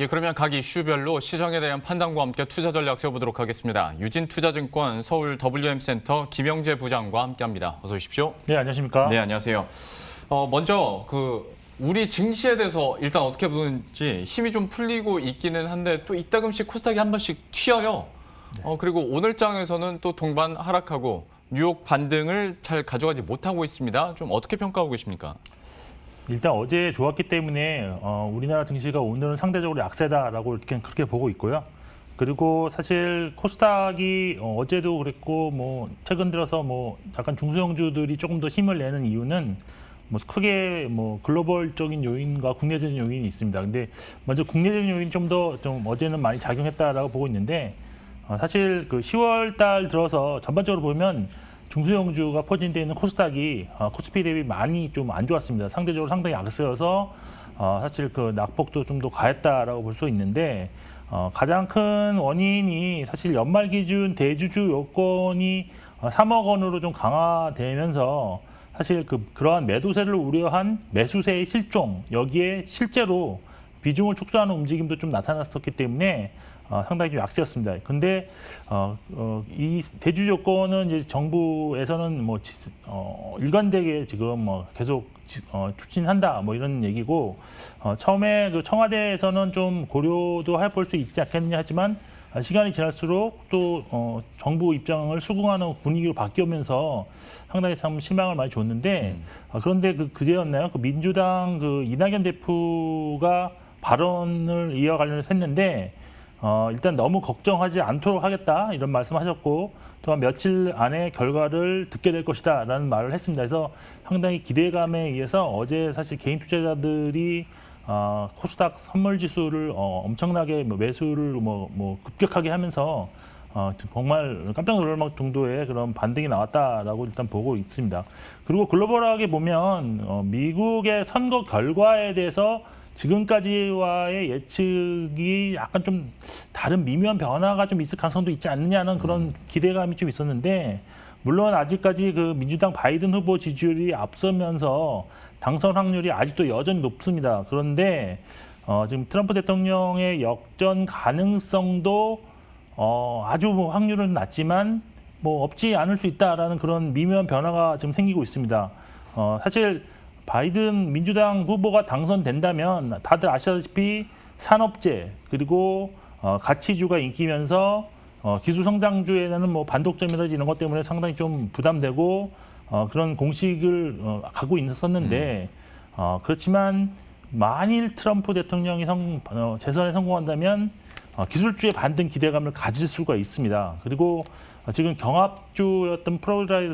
예, 그러면 각 이슈별로 시장에 대한 판단과 함께 투자 전략 세워보도록 하겠습니다. 유진투자증권 서울 WM센터 김영재 부장과 함께합니다. 어서 오십시오. 네, 안녕하십니까? 네, 안녕하세요. 어, 먼저 그 우리 증시에 대해서 일단 어떻게 보는지 힘이 좀 풀리고 있기는 한데 또 이따금씩 코스닥이 한 번씩 튀어요. 어, 그리고 오늘 장에서는 또 동반 하락하고 뉴욕 반등을 잘 가져가지 못하고 있습니다. 좀 어떻게 평가하고 계십니까? 일단 어제 좋았기 때문에 어, 우리나라 증시가 오늘은 상대적으로 약세다라고 이렇게 그렇게 보고 있고요. 그리고 사실 코스닥이 어, 어제도 그랬고 뭐 최근 들어서 뭐 약간 중소형주들이 조금 더 힘을 내는 이유는 뭐 크게 뭐 글로벌적인 요인과 국내적인 요인이 있습니다. 근데 먼저 국내적인 요인이 좀더좀 어제는 많이 작용했다라고 보고 있는데 어, 사실 그 10월 달 들어서 전반적으로 보면 중소형주가 포진되어 있는 코스닥이 어, 코스피 대비 많이 좀 안 좋았습니다. 상대적으로 상당히 약세여서 어, 사실 그 낙폭도 좀 더 가했다라고 볼 수 있는데 어, 가장 큰 원인이 사실 연말 기준 대주주 요건이 어, 3억 원으로 좀 강화되면서 사실 그 그러한 매도세를 우려한 매수세의 실종 여기에 실제로 비중을 축소하는 움직임도 좀 나타났었기 때문에 어, 상당히 좀 약세였습니다. 근데 어, 어, 이 대주 조건은 이제 정부에서는 뭐 지- 어, 일관되게 지금 뭐 계속 지- 어, 추진한다 뭐 이런 얘기고 어, 처음에 그 청와대에서는 좀 고려도 해볼 수 있지 않겠느냐 하지만 아, 시간이 지날수록 또 어, 정부 입장을 수긍하는 분위기로 바뀌면서 상당히 참 실망을 많이 줬는데 아, 그런데 그 그제였나요? 그 민주당 그 이낙연 대표가 발언을 이어 관련해서 했는데 어, 일단 너무 걱정하지 않도록 하겠다 이런 말씀하셨고 또한 며칠 안에 결과를 듣게 될 것이다 라는 말을 했습니다. 그래서 상당히 기대감에 의해서 어제 사실 개인 투자자들이 어, 코스닥 선물 지수를 어, 엄청나게 뭐 매수를 뭐, 뭐 급격하게 하면서 어, 정말 깜짝 놀랄 만 정도의 그런 반등이 나왔다라고 일단 보고 있습니다. 그리고 글로벌하게 보면 어, 미국의 선거 결과에 대해서 지금까지와의 예측이 약간 좀 다른 미묘한 변화가 좀 있을 가능성도 있지 않느냐는 그런 기대감이 좀 있었는데 물론 아직까지 그 민주당 바이든 후보 지지율이 앞서면서 당선 확률이 아직도 여전히 높습니다. 그런데 어, 지금 트럼프 대통령의 역전 가능성도 어, 아주 뭐 확률은 낮지만 뭐 없지 않을 수 있다라는 그런 미묘한 변화가 지금 생기고 있습니다. 어, 사실 바이든 민주당 후보가 당선된다면 다들 아시다시피 산업재 그리고 어, 가치주가 인기면서 어, 기술 성장주에는 뭐 반독점이라든지 이런 것 때문에 상당히 좀 부담되고 어, 그런 공식을 어, 갖고 있었는데 어, 그렇지만 만일 트럼프 대통령이 성, 어, 재선에 성공한다면 어, 기술주의 반등 기대감을 가질 수가 있습니다. 그리고 어, 지금 경합주였던 프로리다에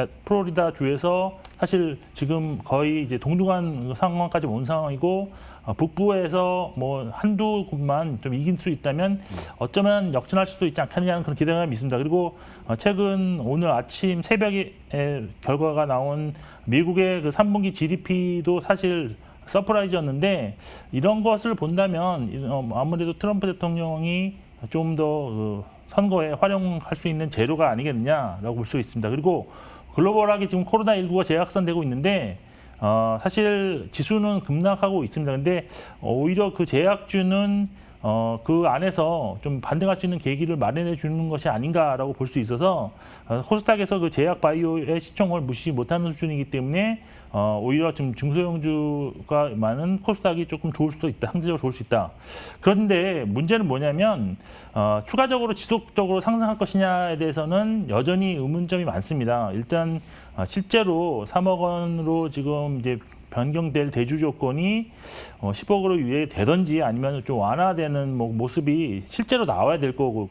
서 아, 프로리다 주에서 사실 지금 거의 이제 동등한 상황까지 온 상황이고 어, 북부에서 뭐 한두 곳만 좀 이길 수 있다면 어쩌면 역전할 수도 있지 않겠느냐는 그런 기대감이 있습니다. 그리고 어, 최근 오늘 아침 새벽에 에, 결과가 나온 미국의 그 3분기 GDP도 사실 서프라이즈였는데 이런 것을 본다면 어, 아무래도 트럼프 대통령이 좀더 선거에 활용할 수 있는 재료가 아니겠느냐라고 볼 수 있습니다. 그리고 글로벌하게 지금 코로나19가 재확산되고 있는데 어, 사실 지수는 급락하고 있습니다. 근데 오히려 그 제약주는 어, 그 안에서 좀 반등할 수 있는 계기를 마련해 주는 것이 아닌가라고 볼 수 있어서 어, 코스닥에서 그 제약 바이오의 시총을 무시 못하는 수준이기 때문에 어, 오히려 지금 중소형주가 많은 코스닥이 조금 좋을 수도 있다. 상대적으로 좋을 수 있다. 그런데 문제는 뭐냐면 어, 추가적으로 지속적으로 상승할 것이냐에 대해서는 여전히 의문점이 많습니다. 일단 어, 실제로 3억 원으로 지금 이제 변경될 대주 조건이 어, 10억으로 유예되든지 아니면 좀 완화되는 뭐 모습이 실제로 나와야 될 거고요.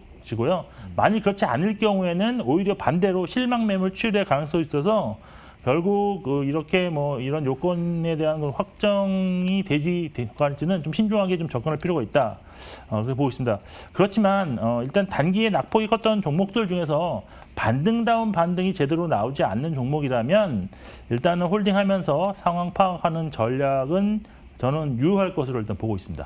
만일 그렇지 않을 경우에는 오히려 반대로 실망 매물 출의 가능성이 있어서 결국 그 이렇게 뭐 이런 요건에 대한 걸 확정이 되지 될지는 좀 신중하게 좀 접근할 필요가 있다. 어, 그렇게 보고 있습니다. 그렇지만 어, 일단 단기에 낙폭이 컸던 종목들 중에서 반등다운 반등이 제대로 나오지 않는 종목이라면 일단은 홀딩하면서 상황 파악하는 전략은 저는 유효할 것으로 일단 보고 있습니다.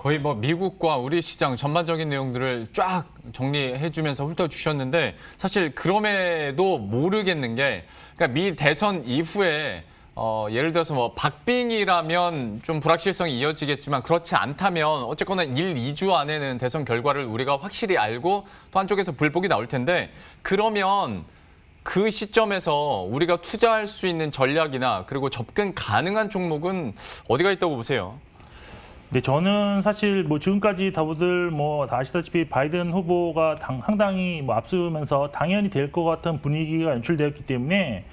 거의 뭐 미국과 우리 시장 전반적인 내용들을 쫙 정리해 주면서 훑어주셨는데 사실 그럼에도 모르겠는 게 그러니까 미 대선 이후에 어, 예를 들어서 뭐 박빙이라면 좀 불확실성이 이어지겠지만 그렇지 않다면 어쨌거나 1, 2주 안에는 대선 결과를 우리가 확실히 알고 또 한쪽에서 불복이 나올 텐데 그러면 그 시점에서 우리가 투자할 수 있는 전략이나 그리고 접근 가능한 종목은 어디가 있다고 보세요? 네, 저는 사실 뭐 지금까지 다들 뭐 다 아시다시피 바이든 후보가 당, 상당히 뭐 앞서면서 당연히 될 것 같은 분위기가 연출되었기 때문에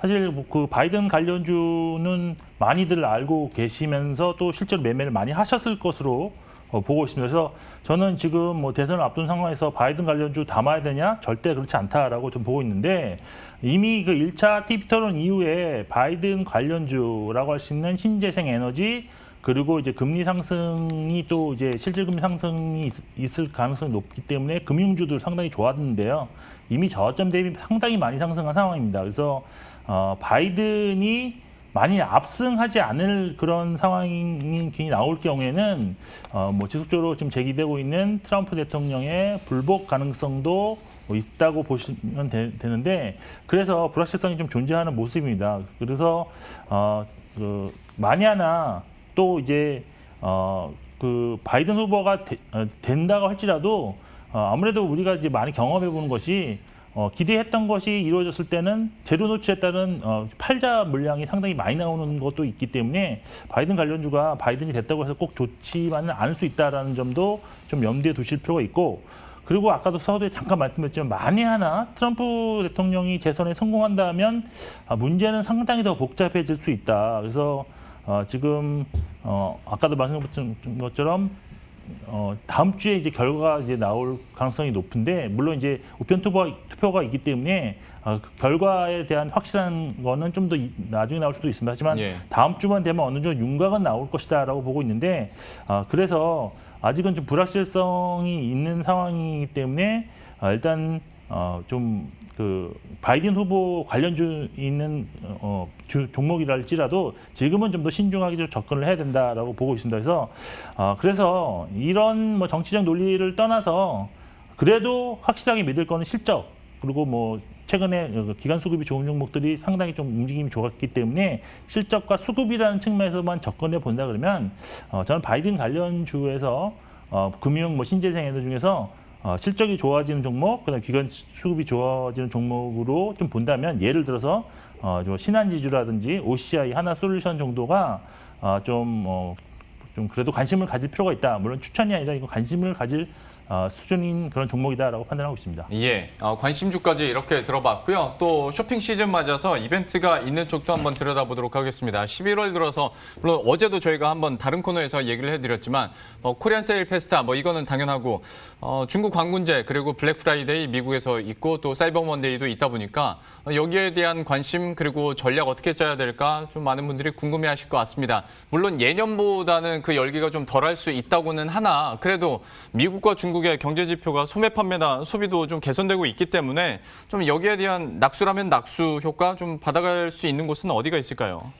사실 뭐그 바이든 관련주는 많이들 알고 계시면서 또 실제로 매매를 많이 하셨을 것으로 어, 보고 있습니다. 그래서 저는 지금 뭐 대선을 앞둔 상황에서 바이든 관련주 담아야 되냐? 절대 그렇지 않다라고 좀 보고 있는데 이미 그 1차 TV 토론 이후에 바이든 관련주라고 할 수 있는 신재생 에너지 그리고 이제 금리 상승이 또 이제 실질 금리 상승이 있- 있을 가능성이 높기 때문에 금융주들 상당히 좋았는데요. 이미 저점 대비 상당히 많이 상승한 상황입니다. 그래서 어, 바이든이 많이 압승하지 않을 그런 상황이 나올 경우에는 어, 뭐 지속적으로 지금 제기되고 있는 트럼프 대통령의 불복 가능성도 뭐 있다고 보시면 되, 는데 그래서 불확실성이 좀 존재하는 모습입니다. 그래서 어, 그 하나 또 이제 어, 그 바이든 후보가 되- 어, 된다고 할지라도 어, 아무래도 우리가 이제 많이 경험해 보는 것이 어, 기대했던 것이 이루어졌을 때는 재료 노출에 따른 어, 팔자 물량이 상당히 많이 나오는 것도 있기 때문에 바이든 관련주가 바이든이 됐다고 해서 꼭 좋지만은 않을 수 있다라는 점도 좀 염두에 두실 필요가 있고 그리고 아까도 서두에 잠깐 말씀드렸지만 만에 하나 트럼프 대통령이 재선에 성공한다면 아, 문제는 상당히 더 복잡해질 수 있다. 그래서 어, 지금 어, 아까도 말씀드린 것처럼 어, 다음 주에 이제 결과가 이제 나올 가능성이 높은데 물론 이제 우편 투표, 투표가 있기 때문에 어, 그 결과에 대한 확실한 거는 좀 더 나중에 나올 수도 있습니다. 하지만 예. 다음 주만 되면 어느 정도 윤곽은 나올 것이다라고 보고 있는데 어, 그래서 아직은 좀 불확실성이 있는 상황이기 때문에 어, 일단 어, 좀 그 바이든 후보 관련 주 있는 어, 주, 종목이랄지라도 지금은 좀 더 신중하게 좀 접근을 해야 된다라고 보고 있습니다. 그래서 어, 그래서 이런 뭐 정치적 논리를 떠나서 그래도 확실하게 믿을 거는 실적 그리고 뭐 최근에 그 기간 수급이 좋은 종목들이 상당히 좀 움직임이 좋았기 때문에 실적과 수급이라는 측면에서만 접근해 본다 그러면 어, 저는 바이든 관련 주에서 어, 금융 뭐 신재생 에너지 중에서 어, 실적이 좋아지는 종목, 그다음 기간 수급이 좋아지는 종목으로 좀 본다면 예를 들어서 어, 좀 신한지주라든지 OCI 하나 솔루션 정도가 어, 좀, 어, 좀 그래도 관심을 가질 필요가 있다. 물론 추천이 아니라 이거 관심을 가질 어, 수준인 그런 종목이다라고 판단하고 있습니다. 예, 어, 관심주까지 이렇게 들어봤고요. 또 쇼핑 시즌 맞아서 이벤트가 있는 쪽도 한번 들여다보도록 하겠습니다. 11월 들어서 물론 어제도 저희가 한번 다른 코너에서 얘기를 해드렸지만 뭐 코리안 세일 페스타 뭐 이거는 당연하고 어, 중국 관군제 그리고 블랙 프라이데이 미국에서 있고 또 사이버 먼데이도 있다 보니까 어, 여기에 대한 관심 그리고 전략 어떻게 짜야 될까 좀 많은 분들이 궁금해하실 것 같습니다. 물론 예년보다는 그 열기가 좀 덜할 수 있다고는 하나 그래도 미국과 중국 의 경제 지표가 소매 판매나 소비도 좀 개선되고 있기 때문에 좀 여기에 대한 낙수라면 낙수 효과 좀 받아갈 수 있는 곳은 어디가 있을까요?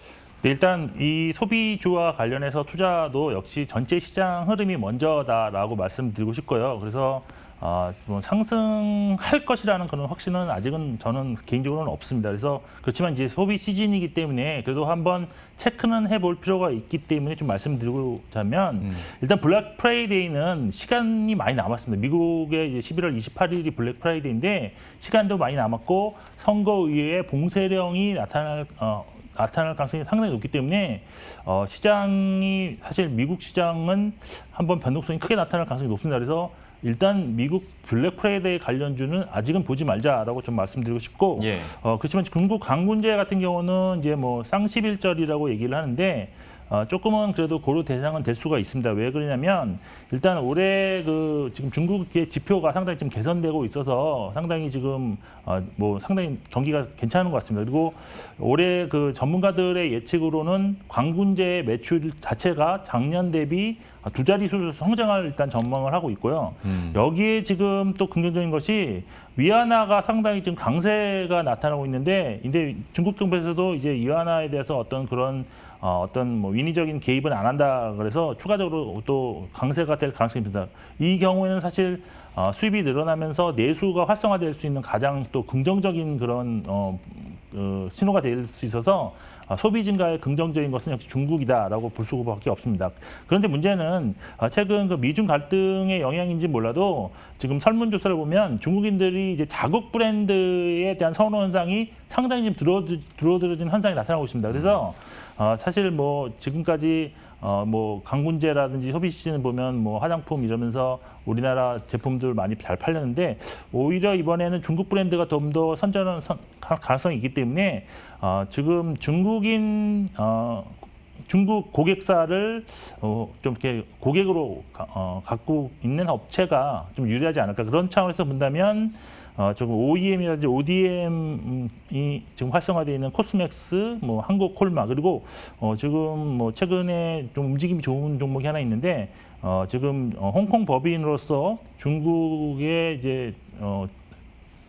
네, 일단 이 소비주와 관련해서 투자도 역시 전체 시장 흐름이 먼저다라고 말씀드리고 싶고요. 그래서 어, 뭐 상승할 것이라는 그런 확신은 아직은 저는 개인적으로는 없습니다. 그래서 그렇지만 이제 소비 시즌이기 때문에 그래도 한번 체크는 해볼 필요가 있기 때문에 좀 말씀드리자면 일단 블랙 프라이데이는 시간이 많이 남았습니다. 미국의 이제 11월 28일이 블랙 프라이데이인데 시간도 많이 남았고 선거 이후에 봉쇄령이 나타날 어, 나타날 가능성이 상당히 높기 때문에 어, 시장이 사실 미국 시장은 한번 변동성이 크게 나타날 가능성이 높습니다. 그래서 일단 미국 블랙 프라이데이 관련주는 아직은 보지 말자라고 좀 말씀드리고 싶고 예. 어, 그렇지만 중국 강군제 같은 경우는 이제 뭐 쌍십일절이라고 얘기를 하는데 어, 조금은 그래도 고려 대상은 될 수가 있습니다. 왜 그러냐면 일단 올해 그 지금 중국의 지표가 상당히 좀 개선되고 있어서 상당히 지금 어, 뭐 상당히 경기가 괜찮은 것 같습니다. 그리고 올해 그 전문가들의 예측으로는 광군제 매출 자체가 작년 대비 두 자릿수 성장을 일단 전망을 하고 있고요. 여기에 지금 또 긍정적인 것이 위안화가 상당히 지금 강세가 나타나고 있는데, 근데 중국 정부에서도 이제 위안화에 대해서 어떤 그런 어, 어떤 뭐 인위적인 개입은 안 한다 그래서 추가적으로 또 강세가 될 가능성이 있습니다. 이 경우에는 사실 어, 수입이 늘어나면서 내수가 활성화될 수 있는 가장 또 긍정적인 그런 어, 어, 신호가 될 수 있어서 아, 소비 증가의 긍정적인 것은 역시 중국이다라고 볼 수밖에 없습니다. 그런데 문제는 아, 최근 그 미중 갈등의 영향인지 몰라도 지금 설문조사를 보면 중국인들이 이제 자국 브랜드에 대한 선호 현상이 상당히 좀 들어드, 들어들어진 현상이 나타나고 있습니다. 그래서 어, 사실 뭐 지금까지 어, 뭐 강군제라든지 소비 시즌을 보면 뭐 화장품 이러면서 우리나라 제품들 많이 잘 팔렸는데 오히려 이번에는 중국 브랜드가 좀 더 선전한 가능성이 있기 때문에 어, 지금 중국인 어, 중국 고객사를 어, 좀 이렇게 고객으로 가- 어, 갖고 있는 업체가 좀 유리하지 않을까. 그런 차원에서 본다면 어, 조금 OEM이라든지 ODM이 지금 활성화되어 있는 코스맥스, 뭐 한국 콜마 그리고 어, 지금 뭐 최근에 좀 움직임이 좋은 종목이 하나 있는데 어, 지금 어, 홍콩 법인으로서 중국의 이제 어,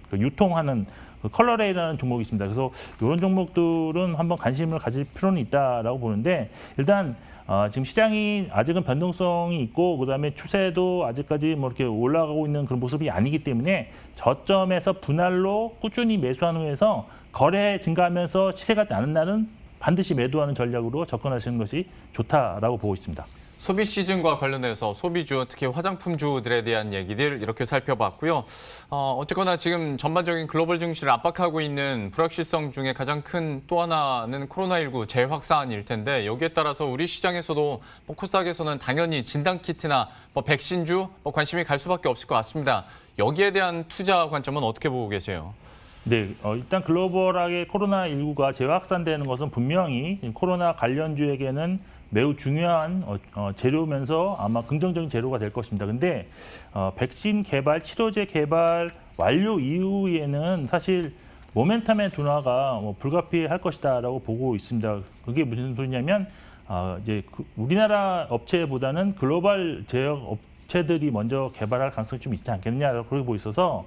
그 유통하는 그 컬러레이라는 종목이 있습니다. 그래서 이런 종목들은 한번 관심을 가질 필요는 있다라고 보는데 일단 어, 지금 시장이 아직은 변동성이 있고 그다음에 추세도 아직까지 뭐 이렇게 올라가고 있는 그런 모습이 아니기 때문에 저점에서 분할로 꾸준히 매수한 후에서 거래 증가하면서 시세가 나는 날은 반드시 매도하는 전략으로 접근하시는 것이 좋다라고 보고 있습니다. 소비 시즌과 관련해서 소비주, 특히 화장품주들에 대한 얘기들 이렇게 살펴봤고요. 어, 어쨌거나 지금 전반적인 글로벌 증시를 압박하고 있는 불확실성 중에 가장 큰 또 하나는 코로나19 재확산일 텐데 여기에 따라서 우리 시장에서도 뭐 코스닥에서는 당연히 진단키트나 뭐 백신주 뭐 관심이 갈 수밖에 없을 것 같습니다. 여기에 대한 투자 관점은 어떻게 보고 계세요? 네, 어, 일단 글로벌하게 코로나19가 재확산되는 것은 분명히 코로나 관련주에게는 매우 중요한 어, 어, 재료면서 아마 긍정적인 재료가 될 것입니다. 근데 어, 백신 개발, 치료제 개발 완료 이후에는 사실 모멘텀의 둔화가 뭐 불가피할 것이다라고 보고 있습니다. 그게 무슨 소리냐면 아, 이제 그 우리나라 업체보다는 글로벌 제약 업체들이 먼저 개발할 가능성이 좀 있지 않겠느냐라고 보고 있어서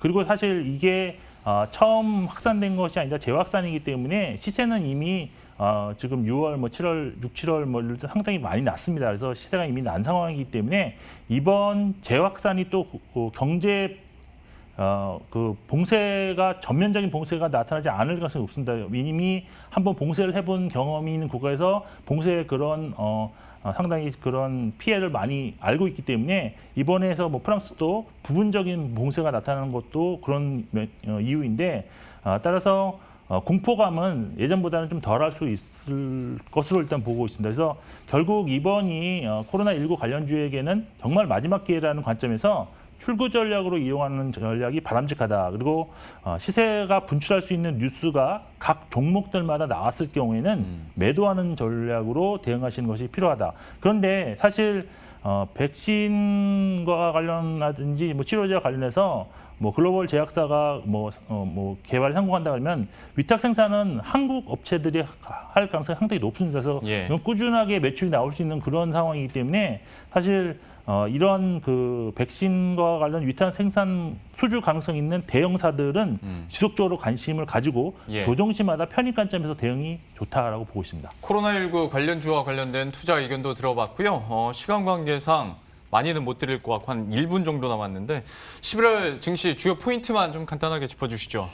그리고 사실 이게 아, 처음 확산된 것이 아니라 재확산이기 때문에 시세는 이미 어, 지금 6월, 뭐 7월, 6, 7월 뭐 상당히 많이 났습니다. 그래서 시세가 이미 난 상황이기 때문에 이번 재확산이 또 그 경제 어, 그 봉쇄가 전면적인 봉쇄가 나타나지 않을 가능성이 없습니다. 이미 한번 봉쇄를 해본 경험이 있는 국가에서 봉쇄의 그런 어, 어, 상당히 그런 피해를 많이 알고 있기 때문에 이번에서 뭐 프랑스도 부분적인 봉쇄가 나타나는 것도 그런 면- 어, 이유인데 아, 따라서 어, 공포감은 예전보다는 좀 덜할 수 있을 것으로 일단 보고 있습니다. 그래서 결국 이번이 어, 코로나19 관련주에게는 정말 마지막 기회라는 관점에서 출구 전략으로 이용하는 전략이 바람직하다. 그리고 어, 시세가 분출할 수 있는 뉴스가 각 종목들마다 나왔을 경우에는 매도하는 전략으로 대응하시는 것이 필요하다. 그런데 사실 어, 백신과 관련하든지 뭐 치료제와 관련해서 뭐 글로벌 제약사가 뭐, 어, 뭐 개발 성공한다 그러면 위탁 생산은 한국 업체들이 할 가능성이 상당히 높습니다. 그래서 예. 꾸준하게 매출이 나올 수 있는 그런 상황이기 때문에 사실 어, 이런 그 백신과 관련 위탁 생산 수주 가능성 있는 대형사들은 음. 지속적으로 관심을 가지고 예. 조정시마다 편입 관점에서 대응이 좋다라고 보고 있습니다. 코로나19 관련 주와 관련된 투자 의견도 들어봤고요. 어, 시간 관계상 많이는 못 드릴 것 같고 한 1분 정도 남았는데 11월 증시 주요 포인트만 좀 간단하게 짚어주시죠.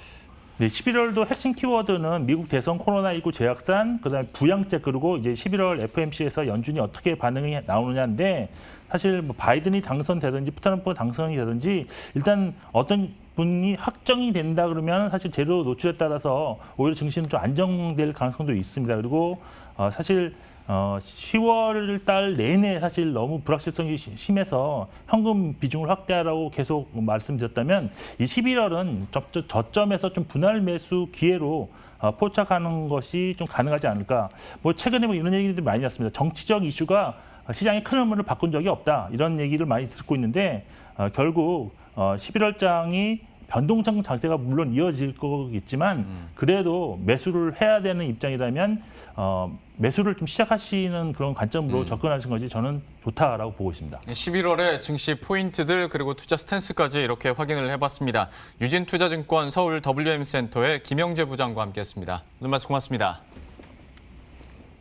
네, 11월도 핵심 키워드는 미국 대선 코로나19 재확산, 그다음에 부양책 그리고 이제 11월 FMC에서 연준이 어떻게 반응이 나오느냐인데 사실 뭐 바이든이 당선되든지 트럼프가 당선이 되든지 일단 어떤 분이 확정이 된다 그러면 사실 재료 노출에 따라서 오히려 증시는 좀 안정될 가능성도 있습니다. 그리고 어, 사실 어, 10월 달 내내 사실 너무 불확실성이 시- 심해서 현금 비중을 확대하라고 계속 말씀드렸다면 이 11월은 저, 저점에서 좀 분할 매수 기회로 어, 포착하는 것이 좀 가능하지 않을까. 뭐 최근에 뭐 이런 얘기들이 많이 났습니다. 정치적 이슈가 시장의 큰 흐름을 바꾼 적이 없다. 이런 얘기를 많이 듣고 있는데 어, 결국 어, 11월장이 변동성 장세가 물론 이어질 거겠지만 그래도 매수를 해야 되는 입장이라면 어, 매수를 좀 시작하시는 그런 관점으로 접근하신 것이 저는 좋다라고 보고 있습니다. 11월의 증시 포인트들 그리고 투자 스탠스까지 이렇게 확인을 해봤습니다. 유진투자증권 서울 WM센터의 김영재 부장과 함께했습니다. 오늘 말씀 고맙습니다.